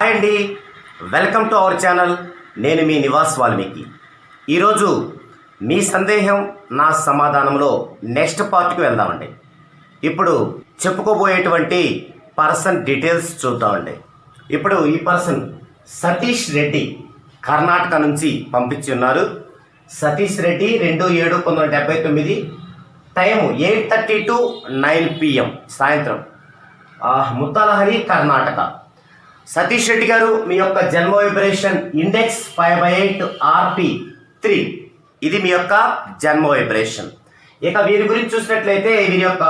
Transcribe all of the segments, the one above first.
Hi అండి. Welcome to our channel. నేను మీ నివాస్ వాల్మీకి. ఈరోజు మీ సందేహం నా సమాధానంలో నెక్స్ట్ పార్ట్కి వెళ్దామండి. ఇప్పుడు చెప్పుకోబోయేటువంటి పర్సన్ డీటెయిల్స్ చూద్దామండి. ఇప్పుడు ఈ పర్సన్ సతీష్ రెడ్డి కర్ణాటక నుంచి పంపించి ఉన్నారు. సతీష్ రెడ్డి రెండు ఏడు పంతొమ్మిది వందల డెబ్బై తొమ్మిది time eight thirty to nine PM సాయంత్రం. ముత్తాలహరి కర్ణాటక. సతీష్ రెడ్డి గారు మీ యొక్క జన్మ vibration index five by eight RP three. ఇది మీ యొక్క జన్మ వైబ్రేషన్. ఇక వీరి గురించి చూసినట్లయితే వీరి యొక్క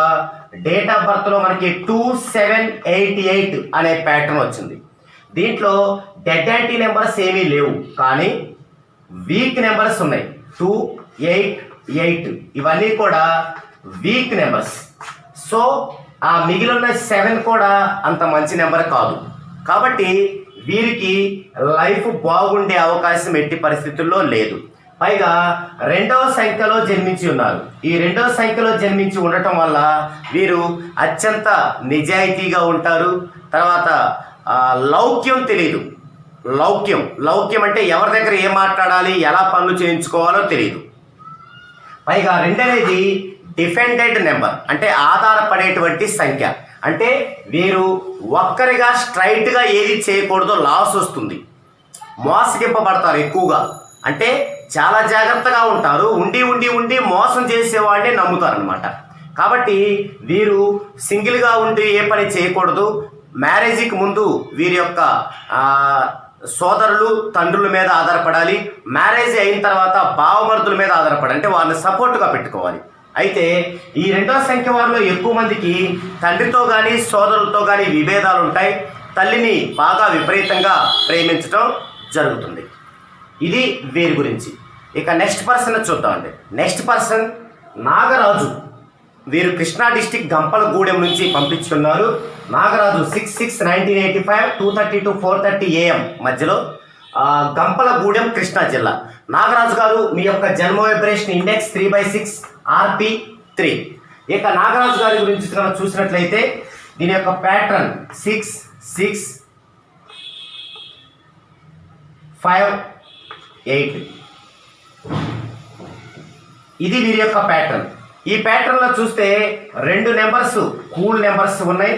డేట్ ఆఫ్ బర్త్లో మనకి టూ సెవెన్ ఎయిట్ ఎయిట్ అనే ప్యాటర్న్ వచ్చింది. దీంట్లో డెడ్ యాంటీ నెంబర్స్ ఏమీ లేవు కానీ వీక్ నెంబర్స్ ఉన్నాయి. టూ ఎయిట్ ఎయిట్ ఇవన్నీ కూడా వీక్ నెంబర్స్. సో ఆ మిగిలిన సెవెన్ కూడా అంత మంచి నెంబర్ కాదు. కాబట్టి వీరికి లైఫ్ బాగుండే అవకాశం ఎట్టి పరిస్థితుల్లో లేదు. పైగా రెండవ సంఖ్యలో జన్మించి ఉన్నారు. ఈ రెండవ సంఖ్యలో జన్మించి ఉండటం వల్ల వీరు అత్యంత నిజాయితీగా ఉంటారు. తర్వాత లౌక్యం తెలియదు లౌక్యం. లౌక్యం అంటే ఎవరి దగ్గర ఏం మాట్లాడాలి ఎలా పనులు చేయించుకోవాలో తెలియదు పైగా రెండనేది డిఫెండెడ్ నెంబర్ అంటే ఆధారపడేటువంటి సంఖ్య. అంటే వీరు ఒక్కరిగా స్ట్రైట్గా ఏది చేయకూడదో లాస్ వస్తుంది. మోసగింపబడతారు ఎక్కువగా. అంటే చాలా జాగ్రత్తగా ఉంటారు. ఉండి ఉండి ఉండి మోసం చేసేవాడిని నమ్ముతారనమాట కాబట్టి వీరు సింగిల్గా ఉండి ఏ పని చేయకూడదు. మ్యారేజీకి ముందు వీరి యొక్క సోదరులు తండ్రుల మీద ఆధారపడాలి. మ్యారేజ్ అయిన తర్వాత బావమరుదుల మీద ఆధారపడాలి. అంటే వాళ్ళని సపోర్ట్గా పెట్టుకోవాలి. అయితే ఈ రెండో సంఖ్య వారిలో ఎక్కువ మందికి తండ్రితో కానీ సోదరులతో కానీ విభేదాలు ఉంటాయి తల్లిని బాగా విపరీతంగా ప్రేమించడం జరుగుతుంది. ఇది వీరి గురించి. ఇక నెక్స్ట్ పర్సన్ చూద్దామండి. Next person Nagaraju. వీరు కృష్ణా డిస్టిక్ గంపలగూడెం నుంచి పంపించుకున్నారు. Nagaraju six six nineteen eighty five two thirty to four thirty AM మధ్యలో గంపలగూడెం కృష్ణా జిల్లా. నాగరాజు గారు మీ యొక్క జన్మ vibration index three by six RP three. ఇక నాగరాజు గారి గురించి కనుక చూసినట్లయితే దీని యొక్క pattern six six five eight ఇది వీరి యొక్క ప్యాటర్న్ ఈ ప్యాటర్న్లో చూస్తే రెండు నెంబర్స్ కూల్ నెంబర్స్ ఉన్నాయి.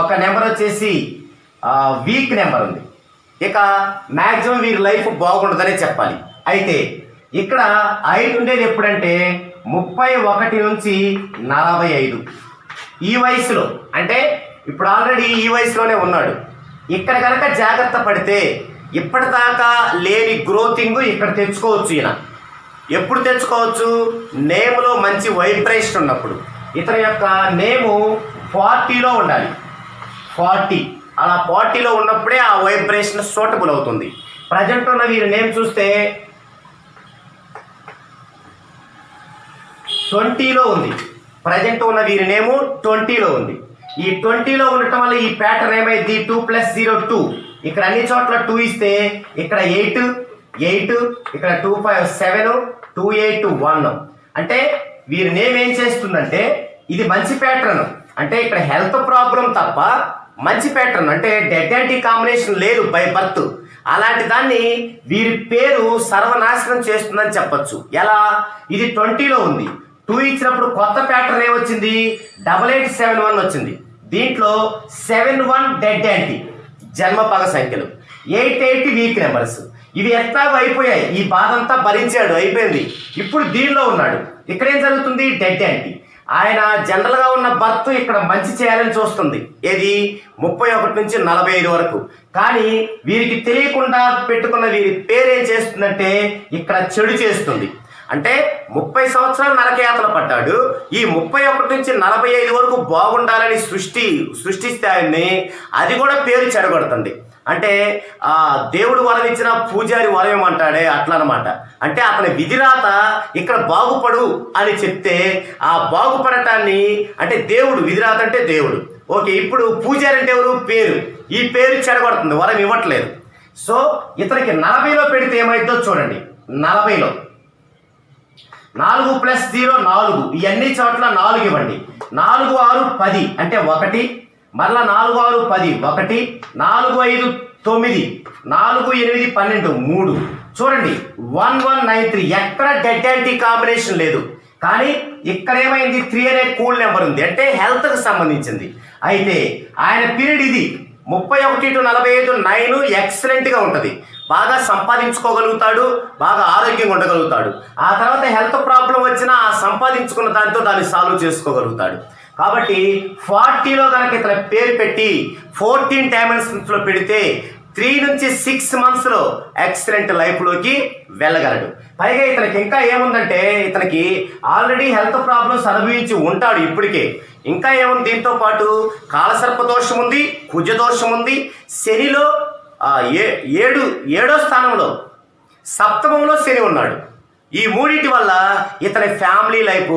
ఒక నెంబర్ వచ్చేసి వీక్ నెంబర్ ఉంది. ఇక మ్యాక్సిమం వీరి లైఫ్ బాగుంటుందనే చెప్పాలి. అయితే ఇక్కడ ఐదు ఉండేది ఎప్పుడంటే ముప్పై ఒకటి నుంచి నలభై ఐదు. ఈ వయసులో అంటే ఇప్పుడు ఆల్రెడీ ఈ వయసులోనే ఉన్నాడు. ఇక్కడ కనుక జాగ్రత్త పడితే ఇప్పటిదాకా లేని గ్రోతింగ్ ఇక్కడ తెచ్చుకోవచ్చు ఈయన. ఎప్పుడు తెచ్చుకోవచ్చు? నేములో మంచి వైబ్రేషన్ ఉన్నప్పుడు. ఇతని యొక్క నేము ఫార్టీలో ఉండాలి. ఫార్టీ. అలా ఫార్టీలో ఉన్నప్పుడే ఆ వైబ్రేషన్ సూటబుల్ అవుతుంది. ప్రజెంట్ ఉన్న వీరి నేమ్ చూస్తే ట్వంటీలో ఉంది. ప్రజెంట్ ఉన్న వీరి నేము ట్వంటీలో ఉంది. ఈ ట్వంటీలో ఉండటం వల్ల ఈ ప్యాటర్న్ ఏమైంది? Two plus zero two. ఇక్కడ అన్ని చోట్ల టూ ఇస్తే ఇక్కడ ఎయిట్ ఎయిట్ ఇక్కడ two five seven two eight one. అంటే వీరి నేమ్ ఏం చేస్తుందంటే ఇది మంచి ప్యాటర్న్. అంటే ఇక్కడ హెల్త్ ప్రాబ్లం తప్ప మంచి ప్యాటర్న్. అంటే డెడ్ యాంటీ కాంబినేషన్ లేదు బై బర్త్. అలాంటి దాన్ని వీరి పేరు సర్వనాశనం చేస్తుందని చెప్పచ్చు. ఎలా? ఇది ట్వంటీలో ఉంది. టూ ఇచ్చినప్పుడు కొత్త ప్యాటర్న్ ఏమొచ్చింది? డబల్ ఎయిట్ సెవెన్ వన్ వచ్చింది. దీంట్లో సెవెన్ వన్ డెడ్ యాంటీ జన్మ పగ సంఖ్యలు. ఎయిట్ ఎయిట్ వీక్ నెంబర్స్ ఇవి ఎట్లాగో అయిపోయాయి. ఈ బాధ అంతా భరించాడు అయిపోయింది. ఇప్పుడు దీనిలో ఉన్నాడు. ఇక్కడ ఏం జరుగుతుంది? డెడ్ యాంటీ ఆయన జనరల్గా ఉన్న బర్త్ ఇక్కడ మంచి చేయాలని చూస్తుంది. ఏది? ముప్పై ఒకటి నుంచి నలభై ఐదు వరకు. కానీ వీరికి తెలియకుండా పెట్టుకున్న వీరి పేరు ఏం చేస్తుందంటే ఇక్కడ చెడు చేస్తుంది. అంటే ముప్పై సంవత్సరాలు నరకయాతన పడ్డాడు. ఈ ముప్పై ఒకటి నుంచి నలభై ఐదు వరకు బాగుండాలని సృష్టి సృష్టిస్తే ఆయన్ని అది కూడా పేరు చెడగొడుతుంది అంటే ఆ దేవుడు వరం ఇచ్చిన పూజారి వరం ఏమంటాడే అట్లా అనమాట అంటే అతని విధిరాత ఇక్కడ బాగుపడు అని చెప్తే ఆ బాగుపడటాన్ని అంటే దేవుడు విధిరాత అంటే దేవుడు. ఓకే ఇప్పుడు పూజారి అంటే ఎవరు? పేరు. ఈ పేరు చెడగొడుతుంది వరం ఇవ్వట్లేదు. సో ఇతనికి నలభైలో పెడితే ఏమైందో చూడండి. నలభైలో. నాలుగు ప్లస్ జీరో నాలుగు. ఇవన్నీ చోట్ల నాలుగు ఇవ్వండి. నాలుగు ఆరు పది. అంటే ఒకటి మరలా నాలుగు ఆరు పది ఒకటి నాలుగు ఐదు తొమ్మిది నాలుగు ఎనిమిది పన్నెండు మూడు. చూడండి వన్ వన్ నైన్ త్రీ. ఎక్కడ డెడ్ యాంటీ కాంబినేషన్ లేదు. కానీ ఇక్కడ ఏమైంది? త్రీ అనే కూల్ నెంబర్ ఉంది. అంటే హెల్త్కి సంబంధించింది. అయితే ఆయన పీరియడ్ ఇది. ముప్పై ఒకటి టు నలభై ఐదు నైన్ ఎక్సలెంట్గా ఉంటుంది. బాగా సంపాదించుకోగలుగుతాడు బాగా ఆరోగ్యంగా ఉండగలుగుతాడు. ఆ తర్వాత హెల్త్ ప్రాబ్లం వచ్చినా ఆ సంపాదించుకున్న దాంతో దాన్ని సాల్వ్ చేసుకోగలుగుతాడు. కాబట్టి ఫార్టీలో కనుక ఇతను పేరు పెట్టి ఫోర్టీన్ డైమెన్షన్స్లో పెడితే త్రీ నుంచి సిక్స్ మంత్స్లో ఎక్సలెంట్ లైఫ్లోకి వెళ్ళగలడు. పైగా ఇతనికి ఇంకా ఏముందంటే ఇతనికి ఆల్రెడీ హెల్త్ ప్రాబ్లమ్స్ అనుభవించి ఉంటాడు ఇప్పటికే. ఇంకా ఏముంది దీంతో పాటు? కాలసర్ప దోషం ఉంది కుజ దోషం ఉంది శనిలో ఏ ఏడు ఏడో స్థానంలో సప్తమంలో శని ఉన్నాడు. ఈ మూడింటి వల్ల ఇతని ఫ్యామిలీ లైఫ్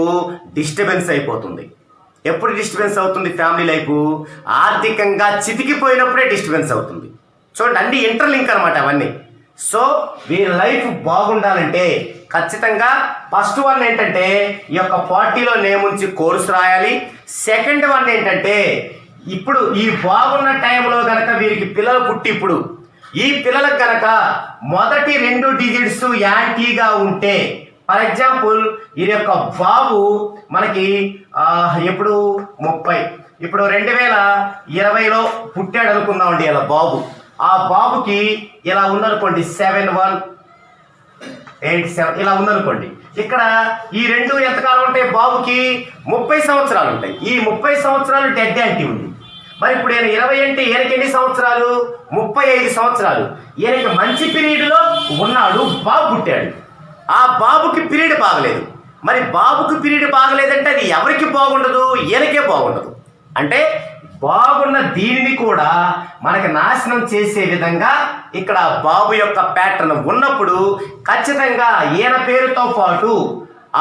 డిస్టర్బెన్స్ అయిపోతుంది. ఎప్పుడు డిస్టర్బెన్స్ అవుతుంది ఫ్యామిలీ లైఫ్ ఆర్థికంగా చితికిపోయినప్పుడే డిస్టర్బెన్స్ అవుతుంది. చూడండి అన్ని ఇంటర్లింక్ అనమాట అవన్నీ. సో వీరి లైఫ్ బాగుండాలంటే ఖచ్చితంగా ఫస్ట్ వన్ ఏంటంటే ఈ యొక్క పార్టీలో నేమ్ ఉంచి కోర్సు రాయాలి. సెకండ్ వన్ ఏంటంటే ఇప్పుడు ఈ బాగున్న టైంలో కనుక వీరికి పిల్లలు పుట్టి ఇప్పుడు ఈ పిల్లలకు కనుక మొదటి రెండు డిజిట్స్ యాంటీగా ఉంటే ఫర్ ఎగ్జాంపుల్ ఈ యొక్క బాబు మనకి ఎప్పుడు ముప్పై ఇప్పుడు రెండు వేల ఇరవైలో పుట్టాడు అనుకుందామండి ఇలా బాబు. ఆ బాబుకి ఇలా ఉందనుకోండి సెవెన్ వన్ ఎయిట్ సెవెన్ ఇలా ఉందనుకోండి. ఇక్కడ ఈ రెండు ఎంతకాలం ఉంటాయి బాబుకి? ముప్పై సంవత్సరాలు ఉంటాయి. ఈ ముప్పై సంవత్సరాలు డెడ్ యాంటీ ఉంది. మరి ఇప్పుడు ఈయన ఇరవై అంటే ఈయనకి ఎన్ని సంవత్సరాలు? ముప్పై ఐదు సంవత్సరాలు. ఈయనకి మంచి పీరియడ్లో ఉన్నాడు బాబు పుట్టాడు. ఆ బాబుకి పీరియడ్ బాగలేదు. మరి బాబుకి పీరియడ్ బాగలేదంటే అది ఎవరికి బాగుండదు? ఈయనకే బాగుండదు. అంటే బాగున్న దీనిని కూడా మనకి నాశనం చేసే విధంగా ఇక్కడ బాబు యొక్క ప్యాటర్న్ ఉన్నప్పుడు ఖచ్చితంగా ఈయన పేరుతో పాటు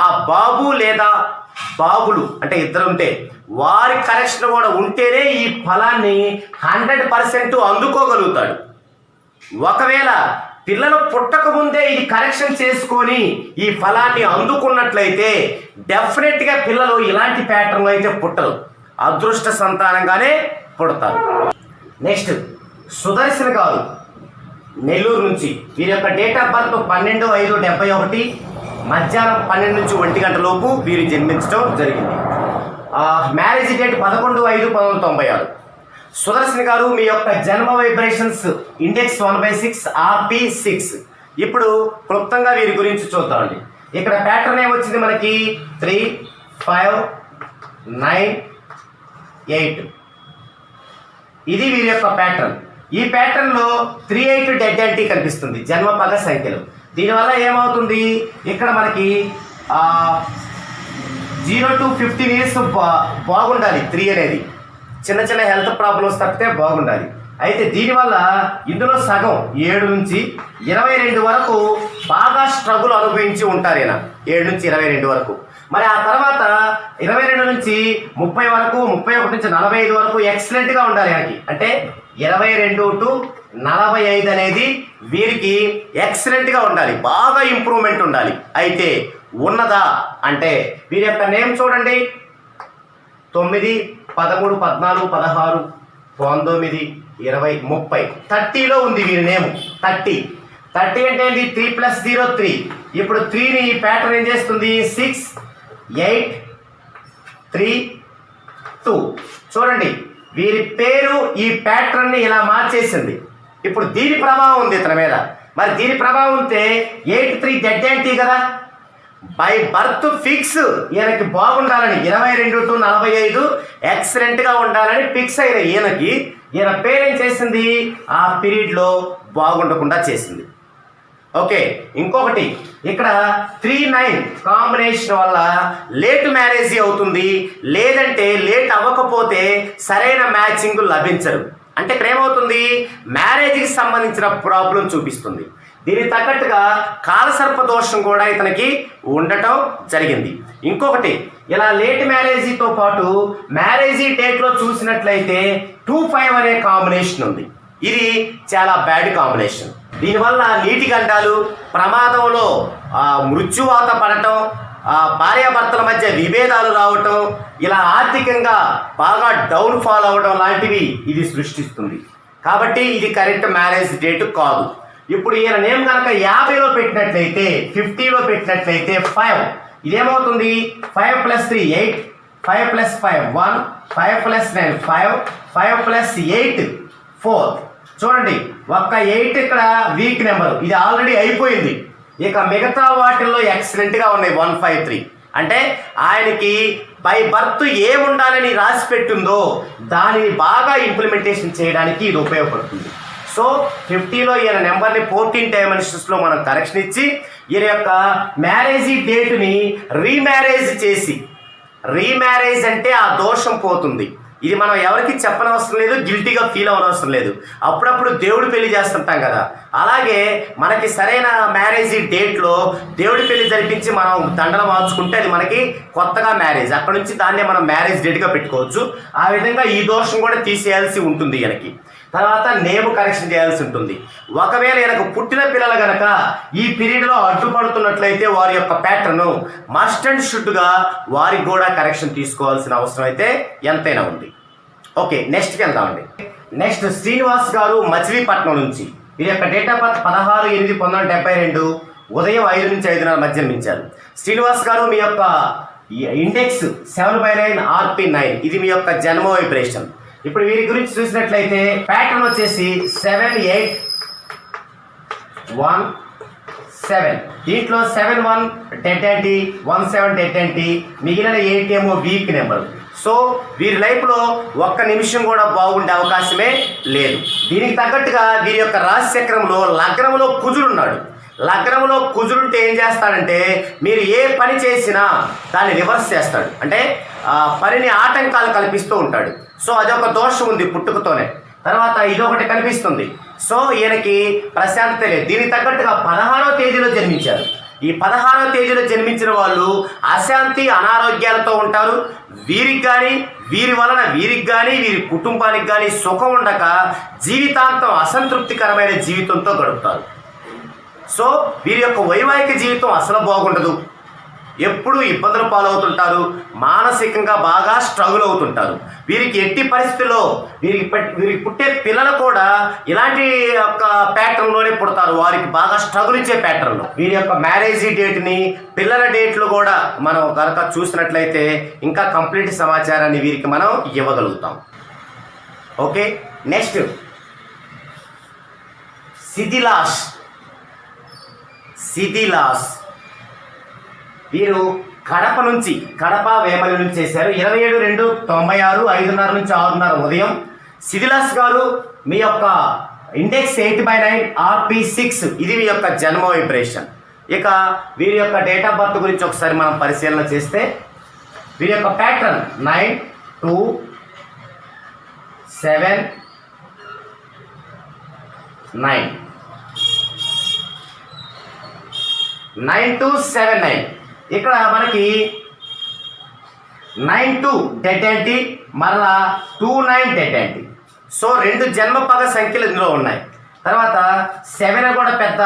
ఆ బాబు లేదా బాబులు అంటే ఇద్దరు ఉంటే వారి కరెక్షన్ కూడా ఉంటేనే ఈ ఫలాన్ని హండ్రెడ్ పర్సెంట్ అందుకోగలుగుతాడు. ఒకవేళ పిల్లలు పుట్టక ముందే ఇది కరెక్షన్ చేసుకొని ఈ ఫలాన్ని అందుకున్నట్లయితే డెఫినెట్గా పిల్లలు ఇలాంటి ప్యాటర్న్లో అయితే పుట్టరు. అదృష్ట సంతానంగానే పుడతారు. నెక్స్ట్ సుదర్శన్ గారు నెల్లూరు నుంచి వీరి యొక్క డేట్ ఆఫ్ బర్త్ పన్నెండు ఐదు డెబ్బై ఒకటి మధ్యాహ్నం పన్నెండు నుంచి ఒంటి గంట లోపు వీరు జన్మించడం జరిగింది. మ్యారేజ్ డేట్ పదకొండు ఐదు పంతొమ్మిది తొంభై ఆరు. సుదర్శన్ గారు మీ యొక్క జన్మ vibrations index one by six RP six ఇప్పుడు క్లుప్తంగా వీరి గురించి చూద్దామండి. ఇక్కడ ప్యాటర్న్ ఏమొచ్చింది మనకి? Three five nine eight. ఇది వీరి యొక్క ప్యాటర్న్. ఈ ప్యాటర్న్లో త్రీ ఎయిట్ డెడ్ కనిపిస్తుంది జన్మపద సంఖ్యలు. దీనివల్ల ఏమవుతుంది? ఇక్కడ మనకి జీరో టు ఫిఫ్టీన్ ఇయర్స్ బా బాగుండాలి త్రీ అనేది. చిన్న చిన్న హెల్త్ ప్రాబ్లమ్స్ తప్పితే బాగుండాలి. అయితే దీనివల్ల ఇందులో సగం ఏడు నుంచి ఇరవై రెండు వరకు బాగా స్ట్రగుల్ అనుభవించి ఉంటారు ఈయన. ఏడు నుంచి ఇరవై రెండు వరకు. మరి ఆ తర్వాత ఇరవై రెండు నుంచి ముప్పై వరకు ముప్పై ఒకటి నుంచి నలభై ఐదు వరకు ఎక్సలెంట్గా ఉండాలి ఆయనకి అంటే ఇరవై రెండు టు నలభై ఐదు అనేది వీరికి ఎక్సలెంట్గా ఉండాలి. బాగా ఇంప్రూవ్మెంట్ ఉండాలి. అయితే ఉన్నదా అంటే వీరి యొక్క నేమ్ చూడండి. తొమ్మిది పదమూడు పద్నాలుగు పదహారు పంతొమ్మిది ఇరవై ముప్పై. థర్టీలో ఉంది వీరి నేమ్ థర్టీ. థర్టీ అంటే ఏంటి త్రీ ప్లస్ జీరో త్రీ ఇప్పుడు త్రీని ఈ ప్యాటర్న్ ఏం చేస్తుంది? సిక్స్ ఎయిట్ త్రీ టూ చూడండి వీరి పేరు ఈ ప్యాటర్న్ని ఇలా మార్చేసింది. ఇప్పుడు దీని ప్రభావం ఉంది ఇతని మీద. మరి దీని ప్రభావం ఉంటే ఎయిట్ త్రీ జెడ్ ఏంటి కదా? బై బర్త్ ఫిక్స్ ఈయనకి బాగుండాలని ఇరవై రెండు టు నలభై ఐదు ఎక్సలెంట్గా ఉండాలని ఫిక్స్ అయిన ఈయనకి ఈయన పేరేం చేసింది? ఆ పీరియడ్లో బాగుండకుండా చేసింది. ఓకే ఇంకొకటి. ఇక్కడ త్రీ నైన్ కాంబినేషన్ వల్ల లేట్ మ్యారేజ్ అవుతుంది. లేదంటే లేట్ అవ్వకపోతే సరైన మ్యాచింగ్ లభించరు అంటే ఇక్కడ ఏమవుతుంది? మ్యారేజ్కి సంబంధించిన ప్రాబ్లం చూపిస్తుంది. దీనికి తగ్గట్టుగా కాలసర్ప దోషం కూడా ఇతనికి ఉండటం జరిగింది. ఇంకొకటి ఇలా లేట్ మ్యారేజీతో పాటు మ్యారేజీ డేట్లో చూసినట్లయితే టూ ఫైవ్ అనే కాంబినేషన్ ఉంది. ఇది చాలా బ్యాడ్ కాంబినేషన్. దీనివల్ల నీటి గంటాలు ప్రమాదంలో మృత్యువాత పడటం భార్యాభర్తల మధ్య విభేదాలు రావటం ఇలా ఆర్థికంగా బాగా డౌన్ ఫాల్ అవడం లాంటివి ఇది సృష్టిస్తుంది. కాబట్టి ఇది కరెక్ట్ మ్యారేజ్ డేట్ కాదు. ఇప్పుడు ఈయన నేమ్ కనుక యాభైలో పెట్టినట్లయితే ఫిఫ్టీలో పెట్టినట్లయితే five. ఇదేమవుతుంది? Five plus three eight. Five plus five one. Five plus nine five. Five plus eight four. చూడండి ఒక్క ఎయిట్ ఇక్కడ వీక్ నెంబర్. ఇది ఆల్రెడీ అయిపోయింది. ఇక మిగతా వాటిల్లో ఎక్సలెంట్గా ఉన్నాయి వన్ ఫైవ్ త్రీ. అంటే ఆయనకి బై బర్త్ ఏముండాలని రాసి పెట్టిందో దానిని బాగా ఇంప్లిమెంటేషన్ చేయడానికి ఇది ఉపయోగపడుతుంది. సో ఫిఫ్టీలో ఈయన నెంబర్ని ఫోర్టీన్ డైమెన్షన్స్లో మనం కరెక్షన్ ఇచ్చి ఈయన యొక్క మ్యారేజీ డేట్ని రీమ్యారేజ్ చేసి రీమ్యారేజ్ అంటే ఆ దోషం పోతుంది. ఇది మనం ఎవరికి చెప్పనవసరం లేదు గిల్టీగా ఫీల్ అవ్వనవసరం లేదు. అప్పుడప్పుడు దేవుడి పెళ్ళి చేస్తుంటాం కదా. అలాగే మనకి సరైన మ్యారేజ్ డేట్లో దేవుడి పెళ్ళి జరిపించి మనం దండలు మార్చుకుంటే అది మనకి కొత్తగా మ్యారేజ్ అక్కడ నుంచి దాన్నే మనం మ్యారేజ్ డేట్గా పెట్టుకోవచ్చు. ఆ విధంగా ఈ దోషం కూడా తీసేయాల్సి ఉంటుంది మనకి తర్వాత నేమ్ కరెక్షన్ చేయాల్సి ఉంటుంది. ఒకవేళ ఈయనకు పుట్టిన పిల్లలు గనక ఈ పీరియడ్లో అడ్డుపడుతున్నట్లయితే వారి యొక్క ప్యాటర్న్ మస్ట్ అండ్ షుడ్గా వారికి కూడా కరెక్షన్ తీసుకోవాల్సిన అవసరం అయితే ఎంతైనా ఉంది. ఓకే నెక్స్ట్కి వెళ్దామండి నెక్స్ట్ శ్రీనివాస్ గారు మచిలీపట్నం నుంచి. వీరి యొక్క డేట్ ఆఫ్ బర్త్ పదహారు ఎనిమిది పంతొమ్మిది వందల డెబ్బై రెండు ఉదయం ఐదు నుంచి ఐదున్నర మధ్య జన్మించారు శ్రీనివాస్ గారు మీ యొక్క index seven by nine RP nine ఇది మీ యొక్క జన్మ వైబ్రేషన్ ఇప్పుడు వీరి గురించి చూసినట్లయితే ప్యాటర్న్ వచ్చేసి సెవెన్ ఎయిట్ వన్ సెవెన్ దీంట్లో seven one dead anti one seven dead anti మిగిలిన ఎయిట్ ఏమో వీక్ నెంబర్. సో వీరి లైఫ్లో ఒక్క నిమిషం కూడా బాగుండే అవకాశమే లేదు. దీనికి తగ్గట్టుగా వీరి యొక్క రాశి లగ్నంలో కుజుడున్నాడు. లగ్నంలో కుజుడుంటే ఏం చేస్తాడంటే మీరు ఏ పని చేసినా దాన్ని రివర్స్ చేస్తాడు. అంటే పనిని ఆటంకాలు కల్పిస్తూ ఉంటాడు. సో అదొక దోషం ఉంది పుట్టుకతోనే. తర్వాత ఇదొకటి కనిపిస్తుంది. సో ఈయనకి ప్రశాంతత లేదు. దీనికి తగ్గట్టుగా పదహారో తేదీలో జన్మించారు. ఈ పదహారో తేదీలో జన్మించిన వాళ్ళు అశాంతి అనారోగ్యాలతో ఉంటారు. వీరికి కానీ వీరి వలన వీరికి కానీ వీరి కుటుంబానికి కానీ సుఖం ఉండక జీవితాంతం అసంతృప్తికరమైన జీవితంతో గడుపుతారు. సో వీరి యొక్క వైవాహిక జీవితం అసలు బాగుండదు. ఎప్పుడూ ఇబ్బందులు పాలవుతుంటారు. మానసికంగా బాగా స్ట్రగుల్ అవుతుంటారు. వీరికి ఎట్టి పరిస్థితుల్లో వీరికి వీరికి పుట్టే పిల్లలు కూడా ఇలాంటి యొక్క ప్యాటర్న్లోనే పుడతారు. వారికి బాగా స్ట్రగుల్ ఇచ్చే ప్యాటర్న్లో వీరి యొక్క మ్యారేజ్ డేట్ని పిల్లల డేట్లు కూడా మనం కనుక చూసినట్లయితే ఇంకా కంప్లీట్ సమాచారాన్ని వీరికి మనం ఇవ్వగలుగుతాం. ఓకే? నెక్స్ట్ సిదిలాస్ సిదిలాస్ వీరు కడప నుంచి కడప వేమలి నుంచి చేశారు. ఇరవై ఏడు రెండు తొంభై ఆరు ఐదున్నర నుంచి ఆరున్నర ఉదయం. సిదిలాస్ గారు మీ యొక్క index eight by nine RP six ఇది మీ యొక్క జన్మ వైబ్రేషన్. ఇక వీరి యొక్క డేట్ ఆఫ్ బర్త్ గురించి ఒకసారి మనం పరిశీలన చేస్తే వీరి యొక్క pattern nine two seven nine. Nine two seven nine. ఇక్కడ మనకి నైన్ టూ డెడ్ యాంటీ మరలా two nine dead anti so రెండు జన్మ పద సంఖ్యలు ఇందులో ఉన్నాయి. తర్వాత సెవెన్ కూడా పెద్ద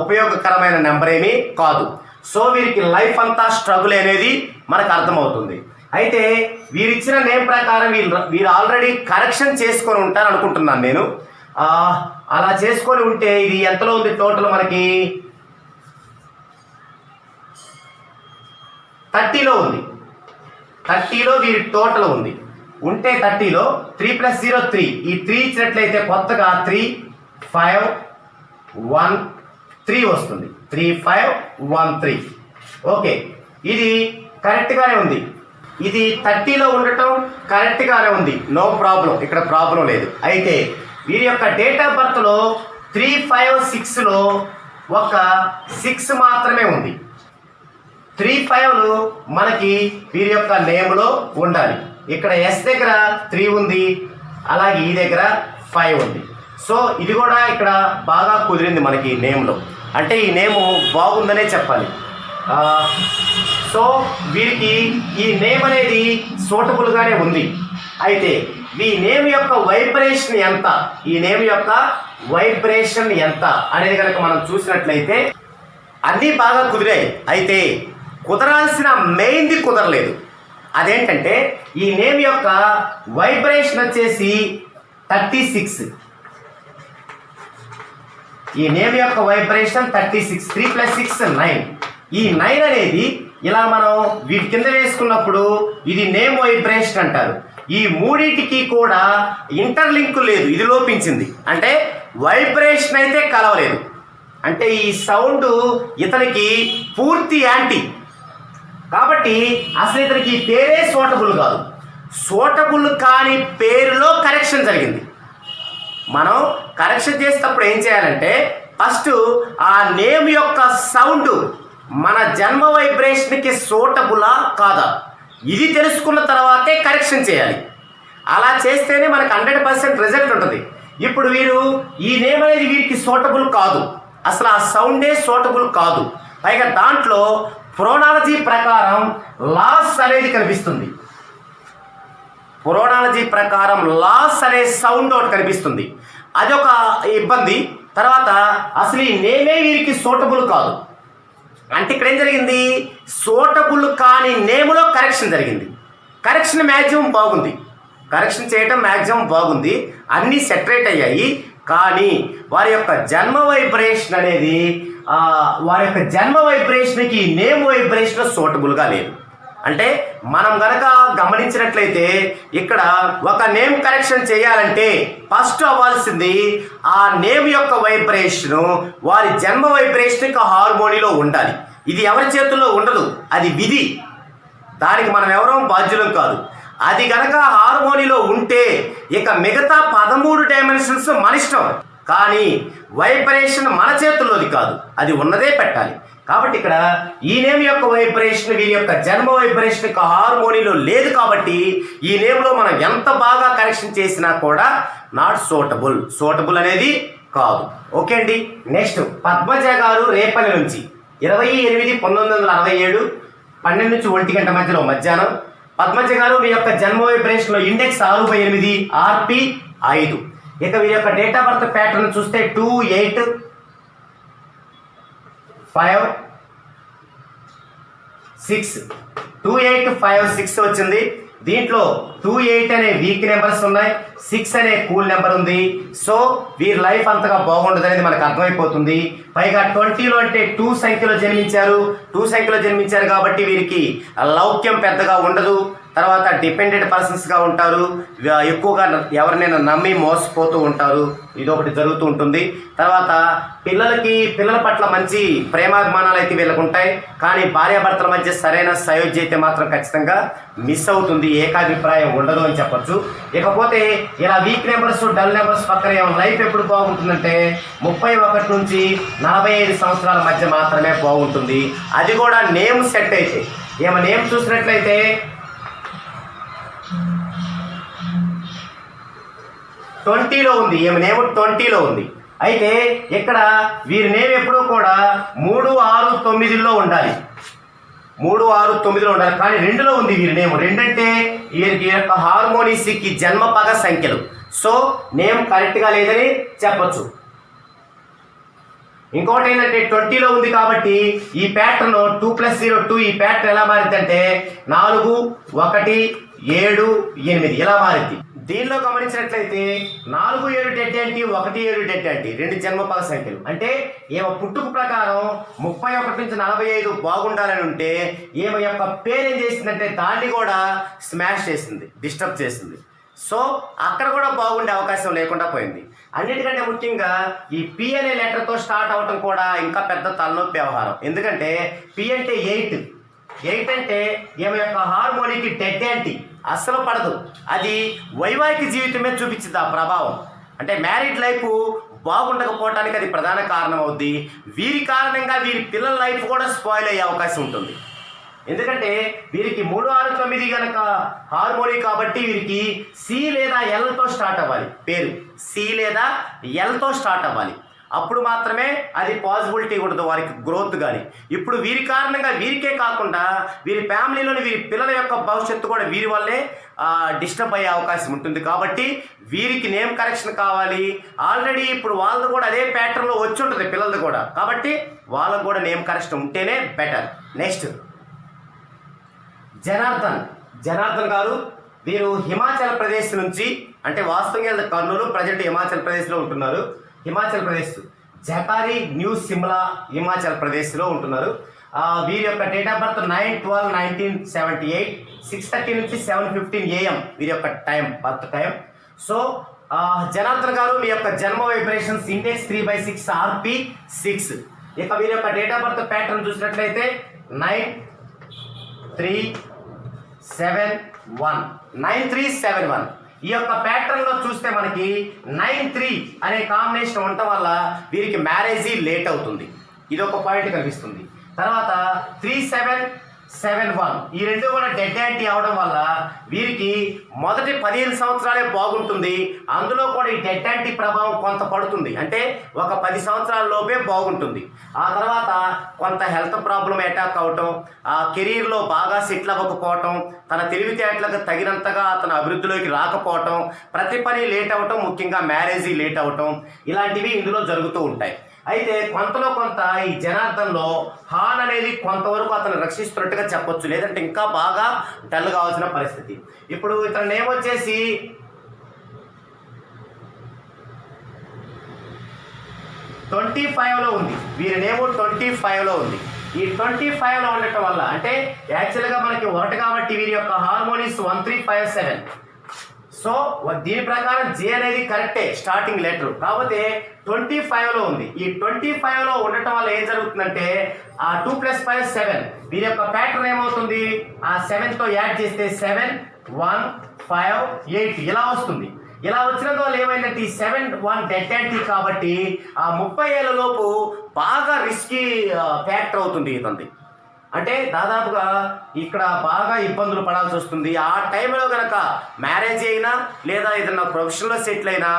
ఉపయోగకరమైన నెంబర్ ఏమీ కాదు. సో వీరికి లైఫ్ అంతా స్ట్రగుల్ అనేది మనకు అర్థమవుతుంది. అయితే వీరిచ్చిన నేమ్ ప్రకారం వీళ్ళు వీరు ఆల్రెడీ కరెక్షన్ చేసుకొని ఉంటారు అనుకుంటున్నాను నేను అలా చేసుకొని ఉంటే ఇది ఎంతలో ఉంది టోటల్ మనకి? థర్టీలో ఉంది. థర్టీలో వీరి టోటల్ ఉంది. ఉంటే థర్టీలో త్రీ ప్లస్ జీరో త్రీ. ఈ త్రీ ఇచ్చినట్లయితే కొత్తగా త్రీ ఫైవ్ వన్ త్రీ వస్తుంది. Three five one three. Okay. ఇది కరెక్ట్గానే ఉంది. ఇది థర్టీలో ఉండటం కరెక్ట్గానే ఉంది. No problem. ఇక్కడ ప్రాబ్లం లేదు. అయితే వీరి యొక్క డేట్ ఆఫ్ బర్త్లో త్రీ ఫైవ్ సిక్స్లో ఒక సిక్స్ మాత్రమే ఉంది. త్రీ ఫైవ్లు మనకి వీరి యొక్క నేమ్లో ఉండాలి. ఇక్కడ ఎస్ దగ్గర త్రీ ఉంది అలాగే ఈ దగ్గర ఫైవ్ ఉంది. సో ఇది కూడా ఇక్కడ బాగా కుదిరింది మనకి నేమ్లో. అంటే ఈ నేము బాగుందనే చెప్పాలి. సో వీరికి ఈ నేమ్ అనేది సూటబుల్గానే ఉంది. అయితే ఈ నేమ్ యొక్క వైబ్రేషన్ ఎంత? ఈ నేమ్ యొక్క వైబ్రేషన్ ఎంత? అనేది కనుక మనం చూసినట్లయితే అన్నీ బాగా కుదిరాయి. అయితే కుదరాల్సిన మెయిన్ది కుదరలేదు. అదేంటంటే ఈ నేమ్ యొక్క వైబ్రేషన్ వచ్చేసి థర్టీ సిక్స్. ఈ నేమ్ యొక్క vibration thirty six three plus six nine. ఈ నైన్ అనేది ఇలా మనం వీటి కింద వేసుకున్నప్పుడు ఇది నేమ్ వైబ్రేషన్ అంటారు. ఈ మూడింటికి కూడా ఇంటర్లింక్ లేదు ఇది లోపించింది. అంటే వైబ్రేషన్ అయితే కలవలేదు. అంటే ఈ సౌండ్ ఇతనికి పూర్తి యాంటీ. కాబట్టి అసలు ఇతనికి పేరే సూటబుల్ కాదు. సూటబుల్ కాని పేరులో కరెక్షన్ జరిగింది. మనం కరెక్షన్ చేసేటప్పుడు ఏం చేయాలంటే ఫస్ట్ ఆ నేమ్ యొక్క సౌండ్ మన జన్మ వైబ్రేషన్కి సూటబులా కాదా? ఇది తెలుసుకున్న తర్వాతే కరెక్షన్ చేయాలి. అలా చేస్తేనే మనకు హండ్రెడ్ పర్సెంట్ రిజల్ట్ ఉంటుంది. ఇప్పుడు వీరు ఈ నేమ్ అనేది వీరికి సూటబుల్ కాదు. అసలు ఆ సౌండే సూటబుల్ కాదు. పైగా దాంట్లో ప్రోనాలజీ ప్రకారం లాస్ అనేది కనిపిస్తుంది. ప్రోనాలజీ ప్రకారం లాస్ అనే సౌండ్ ఒకటి కనిపిస్తుంది. అదొక ఇబ్బంది. తర్వాత అసలు ఈ నేమే వీరికి సూటబుల్ కాదు. అంటే ఇక్కడ ఏం జరిగింది? సూటబుల్ కాని నేములో కరెక్షన్ జరిగింది. కరెక్షన్ మ్యాక్సిమం బాగుంది. కరెక్షన్ చేయటం మ్యాక్సిమం బాగుంది. అన్నీ సెటరేట్ అయ్యాయి. కానీ వారి యొక్క జన్మ వైబ్రేషన్ అనేది వారి యొక్క జన్మ వైబ్రేషన్కి నేమ్ వైబ్రేషన్ సూటబుల్గా లేదు. అంటే మనం గనక గమనించినట్లయితే ఇక్కడ ఒక నేమ్ కరెక్షన్ చేయాలంటే ఫస్ట్ అవ్వాల్సింది ఆ నేమ్ యొక్క వైబ్రేషన్ వారి జన్మ వైబ్రేషన్ యొక్క హార్మోనీలో ఉండాలి. ఇది ఎవరి చేతుల్లో ఉండదు? అది విధి. దానికి మనం ఎవరో బాధ్యులం కాదు. అది గనక హార్మోనీలో ఉంటే ఇక మిగతా పదమూడు డైమెన్షన్స్ మన ఇష్టం. కానీ వైబ్రేషన్ మన చేతుల్లోది కాదు. అది ఉన్నదే పెట్టాలి. కాబట్టి ఇక్కడ ఈ నేమ్ యొక్క వైబ్రేషన్ వీరి యొక్క జన్మ వైబ్రేషన్ యొక్క హార్మోనీలో లేదు కాబట్టి ఈ నేమ్లో మనం ఎంత బాగా కరెక్షన్ చేసినా కూడా నాట్ సూటబుల్ సూటబుల్ అనేది కాదు. ఓకే అండి. నెక్స్ట్ పద్మజ గారు రేపల్లి నుంచి ఇరవై ఎనిమిది పంతొమ్మిది వందల అరవై ఏడు పన్నెండు నుంచి ఒంటి గంట మధ్యలో మధ్యాహ్నం పద్మజ గారు మీ యొక్క జన్మ వైబ్రేషన్లో ఇండెక్స్ ఆరు బై ఎనిమిది ఆర్పి ఐదు. ఇక వీరి యొక్క డేట్ ఆఫ్ బర్త్ ప్యాటర్న్ చూస్తే two eight five six two eight five six వచ్చింది. దీంట్లో టూ ఎయిట్ అనే వీక్ నెంబర్స్ ఉన్నాయి. సిక్స్ అనే కూల్ నెంబర్ ఉంది. సో వీరి లైఫ్ అంతగా బాగుండదు అనేది మనకు అర్థమైపోతుంది. పైగా ట్వంటీలో అంటే టూ సంఖ్యలో జన్మించారు. టూ సంఖ్యలో జన్మించారు కాబట్టి వీరికి లౌక్యం పెద్దగా ఉండదు. తర్వాత డిపెండెంట్ పర్సన్స్గా ఉంటారు. ఎక్కువగా ఎవరినైనా నమ్మి మోసపోతూ ఉంటారు. ఇది ఒకటి జరుగుతూ ఉంటుంది. తర్వాత పిల్లలకి పిల్లల పట్ల మంచి ప్రేమాభిమానాలు అయితే వీళ్ళకు ఉంటాయి కానీ భార్యాభర్తల మధ్య సరైన సయోధ్య అయితే మాత్రం ఖచ్చితంగా మిస్ అవుతుంది. ఏకాభిప్రాయం ఉండదు అని చెప్పొచ్చు. ఇకపోతే ఇలా వీక్ నెంబర్స్ డల్ నెంబర్స్ పక్కన ఏమైనా లైఫ్ ఎప్పుడు బాగుంటుందంటే ముప్పై ఒకటి నుంచి నలభై ఐదు సంవత్సరాల మధ్య మాత్రమే బాగుంటుంది. అది కూడా నేమ్ సెట్ అయితే. ఏమో నేమ్ చూసినట్లయితే ట్వంటీలో ఉంది. ఈమె నేమ్ ట్వంటీలో ఉంది. అయితే ఇక్కడ వీరి నేమ్ ఎప్పుడూ కూడా మూడు ఆరు తొమ్మిదిలో ఉండాలి. మూడు ఆరు తొమ్మిదిలో ఉండాలి. కానీ రెండులో ఉంది వీరి నేమ్ రెండంటే వీరికి యొక్క హార్మోనీస్కి జన్మ పగ సంఖ్యలు. సో నేమ్ కరెక్ట్గా లేదని చెప్పచ్చు. ఇంకోటి ఏంటంటే ట్వంటీలో ఉంది కాబట్టి ఈ pattern two plus zero two ఈ ప్యాటర్న్ ఎలా మారిందంటే నాలుగు ఒకటి ఏడు ఎనిమిది. ఇలా మారింది? దీనిలో గమనించినట్లయితే నాలుగు ఏడు డెడ్ ఏంటి ఒకటి ఏడు డెడ్ ఏంటి? రెండు జన్మపద సంఖ్యలు. అంటే ఈమె పుట్టుక ప్రకారం ముప్పై ఒకటి నుంచి నలభై ఐదు బాగుండాలని ఉంటే ఈమె యొక్క పేరు ఏం చేసిందంటే దాన్ని కూడా స్మాష్ చేసింది డిస్టర్బ్ చేసింది సో అక్కడ కూడా బాగుండే అవకాశం లేకుండా పోయింది. అన్నిటికంటే ముఖ్యంగా ఈ పి అనే లెటర్తో స్టార్ట్ అవటం కూడా ఇంకా పెద్ద తలనొప్పి వ్యవహారం. ఎందుకంటే పి అంటే ఎయిట్. ఎయిట్ అంటే ఈమె యొక్క హార్మోనికి డెడ్ యాంటీ అస్సలు పడదు. అది వైవాహిక జీవితమే చూపించింది ఆ ప్రభావం. అంటే మ్యారీడ్ లైఫ్ బాగుండకపోవటానికి అది ప్రధాన కారణం అవుద్ది వీరి కారణంగా వీరి పిల్లల లైఫ్ కూడా స్పాయిల్ అయ్యే అవకాశం ఉంటుంది. ఎందుకంటే వీరికి మూడు ఆరు తొమ్మిది కనుక హార్మోని కాబట్టి వీరికి సి లేదా ఎల్తో స్టార్ట్ అవ్వాలి. పేరు సి లేదా ఎల్తో స్టార్ట్ అవ్వాలి. అప్పుడు మాత్రమే అది పాసిబిలిటీ ఉండదు వారికి గ్రోత్ కానీ ఇప్పుడు వీరి కారణంగా వీరికే కాకుండా వీరి ఫ్యామిలీలోని వీరి పిల్లల యొక్క భవిష్యత్తు కూడా వీరి వల్లే డిస్టర్బ్ అయ్యే అవకాశం ఉంటుంది. కాబట్టి వీరికి నేమ్ కరెక్షన్ కావాలి. ఆల్రెడీ ఇప్పుడు వాళ్ళది కూడా అదే ప్యాటర్న్లో వచ్చి ఉంటుంది పిల్లలది కూడా. కాబట్టి వాళ్ళకు కూడా నేమ్ కరెక్షన్ ఉంటేనే బెటర్ నెక్స్ట్ జనార్దన్. జనార్దన్ గారు వీరు హిమాచల్ ప్రదేశ్ నుంచి అంటే వాస్తవంగా కర్నూలు ప్రజెంట్ హిమాచల్ ప్రదేశ్లో ఉంటున్నారు. హిమాచల్ ప్రదేశ్. జపారి న్యూ సిమ్లా హిమాచల్ ప్రదేశ్లో ఉంటున్నారు. వీరి యొక్క date of birth nine twelve nineteen seventy eight six thirty నుంచి సెవెన్ ఫిఫ్టీన్ ఏఎం వీరి యొక్క time birth time. So Janardhan garu మీ యొక్క జన్మ vibrations index three by six RP six. ఇక వీరి యొక్క డేట్ ఆఫ్ బర్త్ ప్యాటర్న్ చూసినట్లయితే nine three seven one. Nine three seven one. ఈ యొక్క ప్యాటర్న్లో చూస్తే మనకి నైన్ త్రీ అనే కాంబినేషన్ ఉండటం వల్ల వీరికి మ్యారేజీ లేట్ అవుతుంది. ఇది ఒక పాయింట్ కనిపిస్తుంది. తర్వాత త్రీ సెవెన్ సెవెన్ వన్. ఈ రెండు కూడా డెడ్ యాంటీ అవడం వల్ల వీరికి మొదటి పదిహేను సంవత్సరాలే బాగుంటుంది. అందులో కూడా ఈ డెడ్ యాంటీ ప్రభావం కొంత పడుతుంది. అంటే ఒక పది సంవత్సరాల లోపే బాగుంటుంది. ఆ తర్వాత కొంత హెల్త్ ప్రాబ్లం అటాక్ అవటం ఆ కెరీర్లో బాగా సెటిల్ అవ్వకపోవటం తన తెలివితేటలకు తగినంతగా అతను అభివృద్ధిలోకి రాకపోవటం ప్రతి పని లేట్ అవ్వటం ముఖ్యంగా మ్యారేజీ లేట్ అవ్వటం ఇలాంటివి ఇందులో జరుగుతూ ఉంటాయి. అయితే కొంతలో కొంత ఈ జనార్దన్లో హాన్ అనేది కొంతవరకు అతను రక్షిస్తున్నట్టుగా చెప్పొచ్చు. లేదంటే ఇంకా బాగా డల్ కావాల్సిన పరిస్థితి. ఇప్పుడు ఇతని నేమ్ వచ్చేసి ట్వంటీ ఫైవ్లో ఉంది. వీరి నేమ్ ట్వంటీ ఫైవ్లో ఉంది. ఈ ట్వంటీ ఫైవ్లో ఉండటం వల్ల అంటే యాక్చువల్గా మనకి ఒకటి కాబట్టి వీరి యొక్క hormones one three five seven so దీని ప్రకారం జే అనేది కరెక్టే స్టార్టింగ్ లెటర్ కాకపోతే ట్వంటీ ఫైవ్లో ఉంది. ఈ ట్వంటీ ఫైవ్లో ఉండటం వల్ల ఏం జరుగుతుందంటే ఆ టూ ప్లస్ ఫైవ్ సెవెన్ దీని యొక్క ప్యాటర్న్ ఏమవుతుంది? ఆ సెవెన్తో యాడ్ చేస్తే సెవెన్ వన్ ఫైవ్ ఎయిట్ ఇలా వస్తుంది. ఇలా వచ్చినందువల్ల ఏమైందంటే ఈ సెవెన్ వన్ డెడ్ యాంటీ కాబట్టి ఆ ముప్పై ఏళ్ళ లోపు బాగా రిస్కీ ఫ్యాక్టర్ అవుతుంది ఇతంది అంటే దాదాపుగా ఇక్కడ బాగా ఇబ్బందులు పడాల్సి వస్తుంది. ఆ టైంలో కనుక మ్యారేజ్ అయినా లేదా ఏదైనా ప్రొఫెషన్లో సెటిల్ అయినా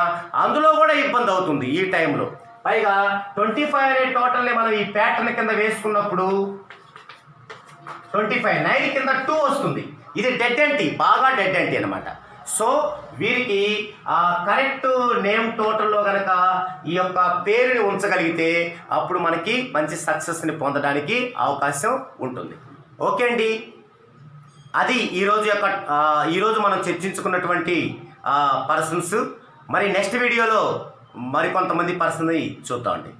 అందులో కూడా ఇబ్బంది అవుతుంది ఈ టైంలో. పైగా ట్వంటీ ఫైవ్ అనే టోటల్ని మనం ఈ ప్యాటర్న్ కింద వేసుకున్నప్పుడు ట్వంటీ ఫైవ్ నైన్ కింద టూ వస్తుంది. ఇది డెడ్ ఎంటీ బాగా డెడ్ ఎంటీ అనమాట సో వీరికి ఆ కరెక్ట్ నేమ్ టోటల్లో కనుక ఈ యొక్క పేరుని ఉంచగలిగితే అప్పుడు మనకి మంచి సక్సెస్ని పొందడానికి అవకాశం ఉంటుంది. ఓకే అండి? అది ఈరోజు యొక్క ఈరోజు మనం చర్చించుకున్నటువంటి పర్సన్స్ మరి నెక్స్ట్ వీడియోలో మరికొంతమంది పర్సన్ని చూద్దామండి.